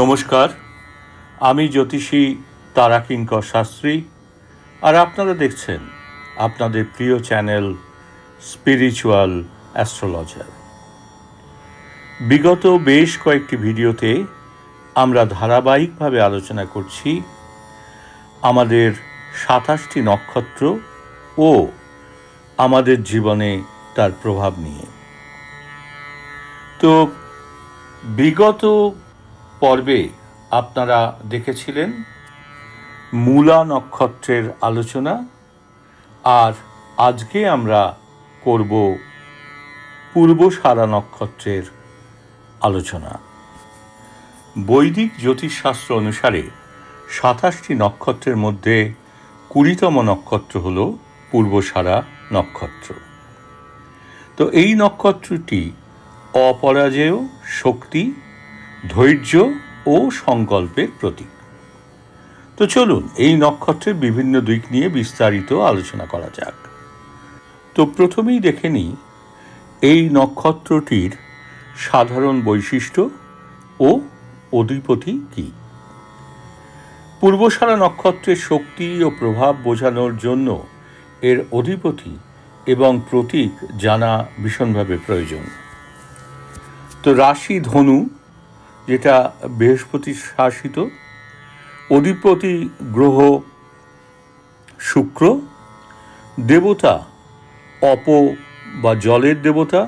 নমস্কার, আমি জ্যোতিষী তারাকিঙ্কর শাস্ত্রী, আর আপনারা দেখছেন আপনাদের প্রিয় চ্যানেল স্পিরিচুয়াল অ্যাস্ট্রোলজার। বিগত বেশ কয়েকটি ভিডিওতে আমরা ধারাবাহিকভাবে আলোচনা করছি আমাদের সাতাশটি নক্ষত্র ও আমাদের জীবনে তার প্রভাব নিয়ে। তো বিগত পর্বে আপনারা দেখেছিলেন মূলা নক্ষত্রের আলোচনা, আর আজকে আমরা করব পূর্বসারা নক্ষত্রের আলোচনা। বৈদিক জ্যোতিষশাস্ত্র অনুসারে সাতাশটি নক্ষত্রের মধ্যে কুড়িতম নক্ষত্র হল পূর্বসারা নক্ষত্র। তো এই নক্ষত্রটি অপরাজেয় শক্তি ধৈর্য ও সংকল্পের প্রতীক। তো চলুন, এই নক্ষত্রের বিভিন্ন দিক নিয়ে বিস্তারিত আলোচনা করা যাক। তো প্রথমেই দেখে নিই, এই নক্ষত্রটির সাধারণ বৈশিষ্ট্য ও অধিপতি কী? পূর্বসারা নক্ষত্রের শক্তি ও প্রভাব বোঝানোর জন্য এর অধিপতি এবং প্রতীক জানা ভীষণভাবে প্রয়োজন। তো রাশি ধনু যেটা বৃহস্পতি শাসিত, অধিপতি গ্রহ শুক্র, দেবতা অপ বা জলের দেবতা,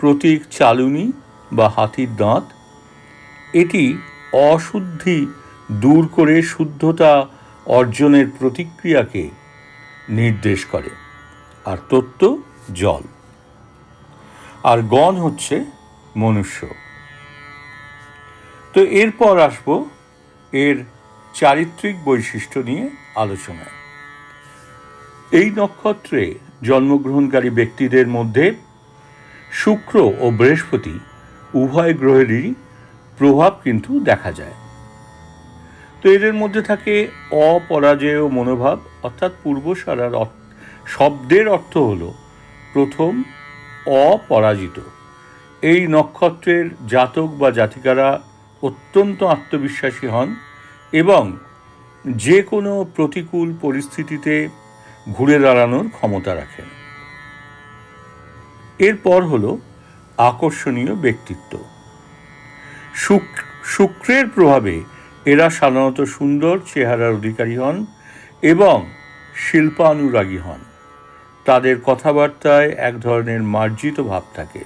প্রতীক চালুনি বা হাতির দাঁত, এটি অশুদ্ধি দূর করে শুদ্ধতা অর্জনের প্রতিক্রিয়াকে নির্দেশ করে। আর তত্ত্ব জল। আর গণ হচ্ছে মনুষ্য। তো এরপর আসব এর চারিত্রিক বৈশিষ্ট্য নিয়ে আলোচনায়। এই নক্ষত্রে জন্মগ্রহণকারী ব্যক্তিদের মধ্যে শুক্র ও বৃহস্পতি উভয় গ্রহেরই প্রভাব কিন্তু দেখা যায়। তো এদের মধ্যে থাকে অপরাজেয় মনোভাব, অর্থাৎ পূর্বসারার শব্দের অর্থ হল প্রথম অপরাজিত। এই নক্ষত্রের জাতক বা জাতিকারা অত্যন্ত আত্মবিশ্বাসী হন এবং যে কোনো প্রতিকূল পরিস্থিতিতে ঘুরে দাঁড়ানোর ক্ষমতা রাখেন। এরপর হল আকর্ষণীয় ব্যক্তিত্ব। শুক্রের প্রভাবে এরা সাধারণত সুন্দর চেহারার অধিকারী হন এবং শিল্পানুরাগী হন। তাদের কথাবার্তায় এক ধরনের মার্জিত ভাব থাকে।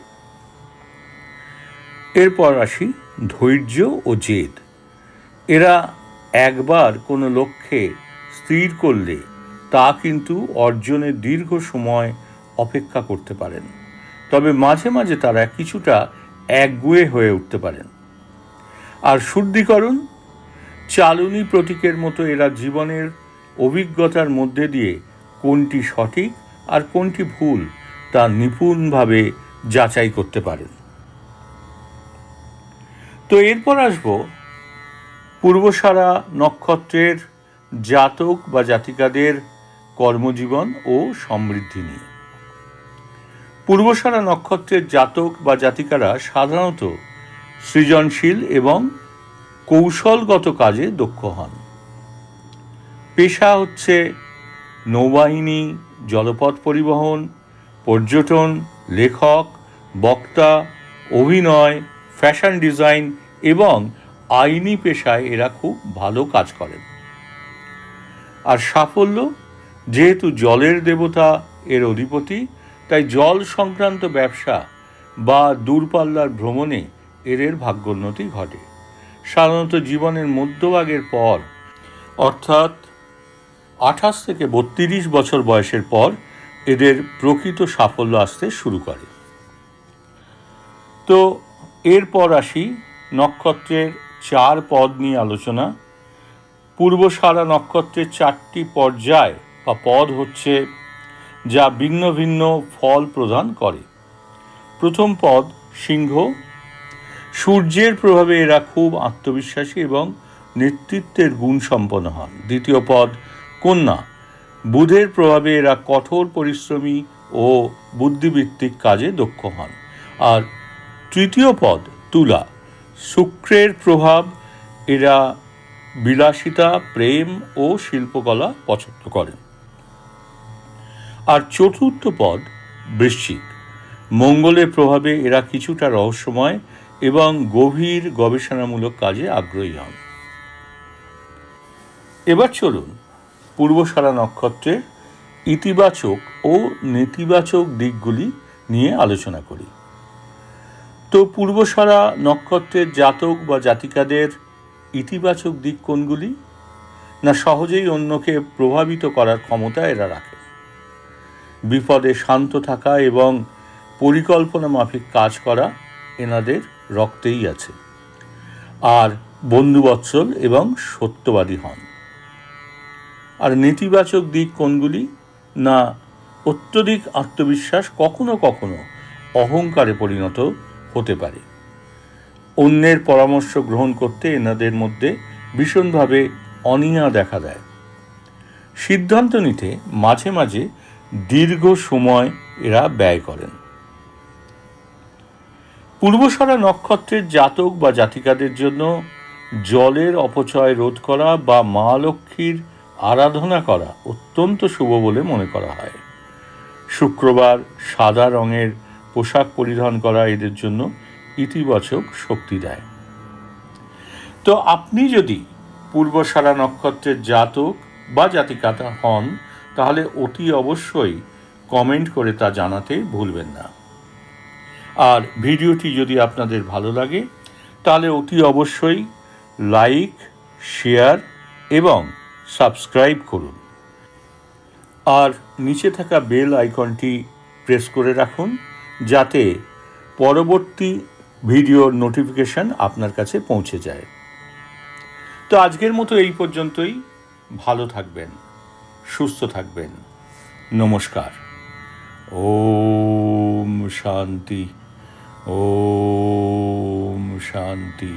এরপর আসি ধৈর্য ও জেদ। এরা একবার কোনো লক্ষ্যে স্থির করলে তা কিন্তু অর্জনের দীর্ঘ সময় অপেক্ষা করতে পারেন। তবে মাঝে মাঝে তারা কিছুটা একগুয়ে হয়ে উঠতে পারেন। আর শুদ্ধিকরণ? চালুনি প্রতীকের মতো এরা জীবনের অভিজ্ঞতার মধ্যে দিয়ে কোনটি সঠিক আর কোনটি ভুল তা নিপুণভাবে যাচাই করতে পারেন। তো এরপর আসব পূর্বসারা নক্ষত্রের জাতক বা জাতিকাদের কর্মজীবন ও সমৃদ্ধি নিয়ে। পূর্বসারা নক্ষত্রের জাতক বা জাতিকারা সাধারণত সৃজনশীল এবং কৌশলগত কাজে দক্ষ হন। পেশা হচ্ছে নৌবাহিনী, জলপথ পরিবহন, পর্যটন, লেখক, বক্তা, অভিনয় ফ্যাশন ডিজাইন এবং আইনি পেশায় এরা খুব ভালো কাজ করেন। আর সাফল্য, যেহেতু জলের দেবতা এর অধিপতি, তাই জল সংক্রান্ত ব্যবসা বা দূরপাল্লার ভ্রমণে এদের ভাগ্যোন্নতি ঘটে। সাধারণত জীবনের মধ্যভাগের পর, অর্থাৎ আঠাশ থেকে বত্রিশ বছর বয়সের পর, এদের প্রকৃত সাফল্য আসতে শুরু করে। তো এরপর আসি নক্ষত্রের চার পদ নিয়ে আলোচনা। পূর্বসারা নক্ষত্রের চারটি পর্যায় বা পদ হচ্ছে যা ভিন্ন ভিন্ন ফল প্রদান করে। প্রথম পদ সিংহ। সূর্যের প্রভাবে এরা খুব আত্মবিশ্বাসী এবং নেতৃত্বের গুণ সম্পন্ন হন। দ্বিতীয় পদ কন্যা। বুধের প্রভাবে এরা কঠোর পরিশ্রমী ও বুদ্ধিভিত্তিক কাজে দক্ষ হন। আর তৃতীয় পদ, তুলা। শুক্রের প্রভাব, এরা বিলাসিতা, প্রেম ও শিল্পকলা পছন্দ করেন। আর চতুর্থ পদ, বৃশ্চিক। মঙ্গলের প্রভাবে এরা কিছুটা রহস্যময় এবং গভীর গবেষণামূলক কাজে আগ্রহী হন। এবার চলুন পূর্বসারা নক্ষত্রের ইতিবাচক ও নেতিবাচক দিকগুলি নিয়ে আলোচনা করি। তো পূর্বসারা নক্ষত্রের জাতক বা জাতিকাদের ইতিবাচক দিক কোনগুলি? না সহজেই অন্যকে প্রভাবিত করার ক্ষমতা এরা রাখে? বিপদে শান্ত থাকা এবং পরিকল্পনা মাফিক কাজ করা এনাদের রক্তেই আছে। আর বন্ধুবৎসল এবং সত্যবাদী হন। আর নেতিবাচক দিক কোনগুলি? না অত্যধিক আত্মবিশ্বাস কখনো কখনো অহংকারে পরিণত হতে পারে। অন্যের পরামর্শ গ্রহণ করতে এনাদের মধ্যে ভীষণভাবে অনীহা দেখা দেয়। সিদ্ধান্ত নিতে মাঝে মাঝে দীর্ঘ সময় এরা ব্যয় করেন। পূর্বসারা নক্ষত্রের জাতক বা জাতিকাদের জন্য জলের অপচয় রোধ করা বা মা লক্ষ্মীর আরাধনা করা অত্যন্ত শুভ বলে মনে করা হয়। শুক্রবার সাদা রঙের পোশাক পরিধান করা এদের জন্য ইতিবাচক শক্তি দেয়। তো আপনি যদি পূর্বসারা নক্ষত্রের জাতক বা জাতিকাতা হন, তাহলে অতি অবশ্যই কমেন্ট করে তা জানাতে ভুলবেন না। আর ভিডিওটি যদি আপনাদের ভালো লাগে, তাহলে অতি অবশ্যই লাইক, শেয়ার এবং সাবস্ক্রাইব করুন। আর নিচে থাকা বেল আইকনটি প্রেস করে রাখুন। যাতে পরবর্তী ভিডিওর নোটিফিকেশন আপনার কাছে পৌঁছে যায়। তো আজকের মতো এই পর্যন্তই। ভালো থাকবেন, সুস্থ থাকবেন। নমস্কার। ওম শান্তি ওম শান্তি শান্তি